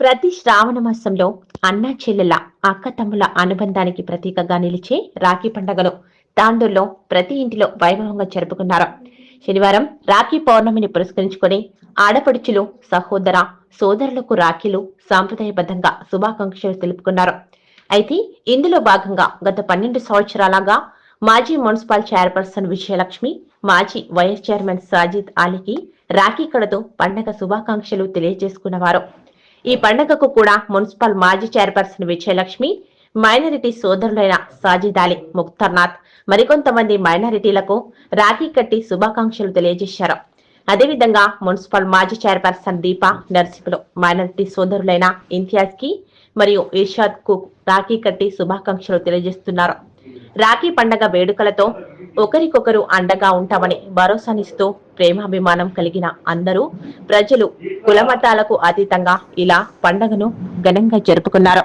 ప్రతి శ్రావణ మాసంలో అన్నా చెల్లెల అక్క తమ్ముల అనుబంధానికి ప్రతీకగా నిలిచే రాఖీ పండుగను తాండూరులో ప్రతి ఇంటిలో వైభవంగా జరుపుకున్నారు. శనివారం రాఖీ పౌర్ణమిని పురస్కరించుకొని ఆడపడుచులు సహోదర సోదరులకు రాఖీలు సాంప్రదాయబద్ధంగా శుభాకాంక్షలు తెలుపుకున్నారు. అయితే ఇందులో భాగంగా గత పన్నెండు సంవత్సరాలుగా మాజీ మున్సిపల్ చైర్పర్సన్ విజయలక్ష్మి మాజీ వైస్ చైర్మన్ సాజిద్ అలీకి రాఖీ కడతో పండగ శుభాకాంక్షలు తెలియజేసుకున్నవారు. ఈ పండుగకు కూడా మున్సిపల్ మాజీ చైర్పర్సన్ విజయలక్ష్మి మైనారిటీ సోదరులైన సాజిద్ అలీ ముక్తర్నాథ్ మరికొంతమంది మైనారిటీలకు రాఖీ కట్టి శుభాకాంక్షలు తెలియజేశారు. అదేవిధంగా మున్సిపల్ మాజీ చైర్పర్సన్ దీప నర్సింహులు మైనారిటీ సోదరులైన ఇంతియాజ్కి మరియు ఇర్షాద్కు రాఖీ కట్టి శుభాకాంక్షలు తెలియజేస్తున్నారు. రాఖీ పండగ వేడుకలతో ఒకరికొకరు అండగా ఉంటామని భరోసానిస్తూ ప్రేమాభిమానం కలిగిన అందరూ ప్రజలు కులమతాలకు అతీతంగా ఇలా పండగను ఘనంగా జరుపుకున్నారు.